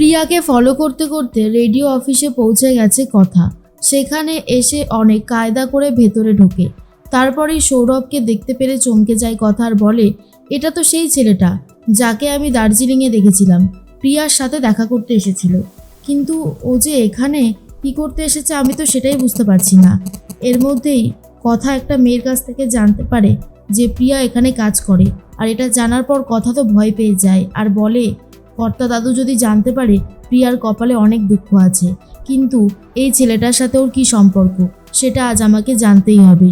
প্রিয়াকে ফলো করতে করতে রেডিও অফিসে পৌঁছে গেছে কথা। সেখানে এসে অনেক কায়দা করে ভেতরে ঢোকে। তারপরেই সৌরভকে দেখতে পেরে চমকে যায় কথা আর বলে, এটা তো সেই ছেলেটা, যাকে আমি দার্জিলিংয়ে দেখেছিলাম। প্রিয়ার সাথে দেখা করতে এসেছিল। কিন্তু ও যে এখানে কি করতে এসেছে আমি তো সেটাই বুঝতে পারছি না। এর মধ্যেই কথা একটা মেয়ের কাছ থেকে জানতে পারে যে প্রিয়া এখানে কাজ করে। আর এটা জানার পর কথা তো ভয় পেয়ে যায়। আর বলে কর্তা দাদু যদি জানতে পারে, প্রিয়ার কপালে অনেক দুঃখ আছে। কিন্তু এই ছেলেটার সাথে ওর কী সম্পর্ক? সেটা আজ আমাকে জানতেই হবে।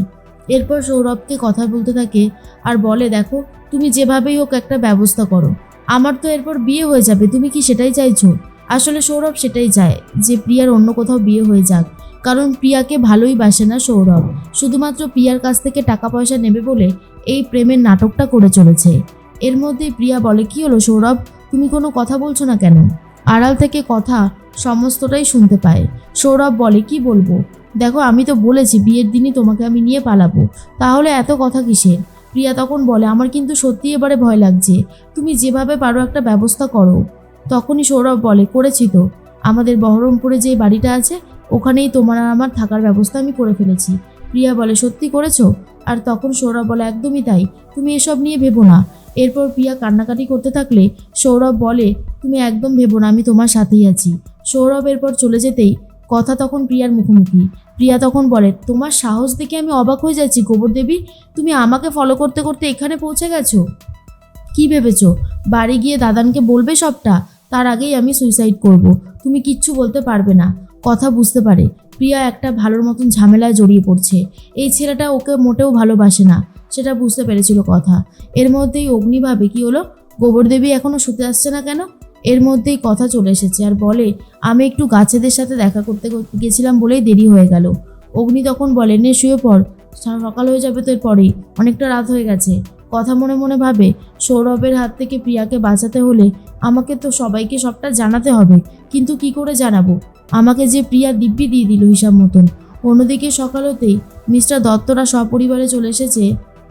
এরপর সৌরভকে কথা বলতে থাকে আর বলে, দেখো, তুমি যেভাবেই হোক একটা ব্যবস্থা করো। আমার তো এরপর বিয়ে হয়ে যাবে, তুমি কি সেটাই চাইছো? আসলে সৌরভ সেটাই চায়, যে প্রিয়ার অন্য কোথাও বিয়ে হয়ে যাক। কারণ প্রিয়াকে ভালোই বাসে না সৌরভ। শুধুমাত্র প্রিয়ার কাছ থেকে টাকা পয়সা নেবে বলে এই প্রেমের নাটকটা করে চলেছে। এর মধ্যেই প্রিয়া বলে, কি হলো সৌরভ? তুমি কোনো কথা বলছো না কেন? আড়াল থেকে কথা সমস্তটাই শুনতে পায়। সৌরভ বলে, কি বলব? দেখো, আমি তো বলেছি বিয়ের দিনই তোমাকে আমি নিয়ে পালাবো। তাহলে এত কথা কিসের? প্রিয়া তখন বলে, আমার কিন্তু সত্যি এবারে ভয় লাগছে। তুমি যেভাবে পারো একটা ব্যবস্থা করো। তখনই সৌরভ বলে, করেছি তো। আমাদের বহরমপুরে যে বাড়িটা আছে, ওখানেই তোমার আর আমার থাকার ব্যবস্থা আমি করে ফেলেছি। প্রিয়া বলে, সত্যি করেছ? আর তখন সৌরভ বলে, একদমই তাই। তুমি এসব নিয়ে ভেবো না। এরপর প্রিয়া কান্নাকাটি করতে থাকলে সৌরভ বলে, তুমি একদম ভেবো না, আমি তোমার সাথেই আছি। সৌরভ এরপর চলে যেতেই কথা তখন প্রিয়ার মুখোমুখি। প্রিয়া তখন বলে, তোমার সাহস দেখে আমি অবাক হয়ে যাচ্ছি, গোবর দেবী। তুমি আমাকে ফলো করতে করতে এখানে পৌঁছে গেছো? কি ভেবেছো? বাড়ি গিয়ে দাদানকে বলবে সবটা? তার আগেই আমি সুইসাইড করব। তুমি কিচ্ছু বলতে পারবে না। কথা বুঝতে পারে, প্রিয়া একটা ভালোর মতন ঝামেলায় জড়িয়ে পড়ছে। এই ছেলেটা ওকে মোটেও ভালোবাসে না। সেটা বুঝতে পেরেছিল কথা। এর মধ্যেই অগ্নি ভাবে কি হলো গোবরদেবী এখনও শুতে আসছে না কেন? এর মধ্যেই কথা চলে এসেছে আর বলে, আমি একটু গাছেদের সাথে দেখা করতে করতে গেছিলাম বলেই দেরি হয়ে গেল। অগ্নি তখন বলে, নে শুয়ে পড় সকাল হয়ে যাবে তো এরপরেই, অনেকটা রাত হয়ে গেছে। কথা মনে মনে ভাবে, সৌরভের হাত থেকে প্রিয়াকে বাঁচাতে হলে আমাকে তো সবাইকে সবটা জানাতে হবে, কিন্তু কি করে জানাব? আমাকে যে প্রিয়া দিব্যি দিয়ে দিল হিসাব মতন। অন্যদিকে সকাল হতেই মিস্টার দত্তরা সপরিবারে চলে এসেছে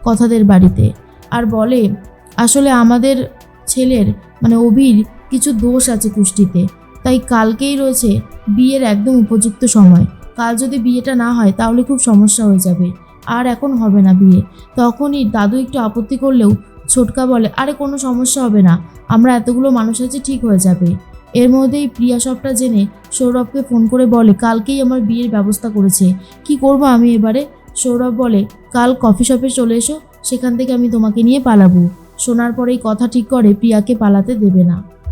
কথাদের বাড়িতে আর বলে, আসলে আমাদের ছেলের মানে অভির কিছু দোষ আছে কুষ্টিতে। তাই কালকেই রয়েছে বিয়ের একদম উপযুক্ত সময়। কাল যদি বিয়েটা না হয়, তাহলে খুব সমস্যা হয়ে যাবে। আর এখন হবে না বিয়ে। তখনই দাদু একটু আপত্তি করলেও ছোটকা বলে, আরে, কোনো সমস্যা হবে না। আমরা এতগুলো মানুষ আছে, ঠিক হয়ে যাবে। এর মধ্যেই প্রিয়া সবটা জেনে সৌরভকে ফোন করে বলে, কালকেই আমার বিয়ের ব্যবস্থা করেছে। কি করব আমি এবারে? সৌরভ বলে, কাল কফি শপে চলে এসো, সেখান থেকে আমি তোমাকে নিয়ে পালাবো। শোনার পরেই কথা ঠিক করে প্রিয়াকে পালাতে দেবে না।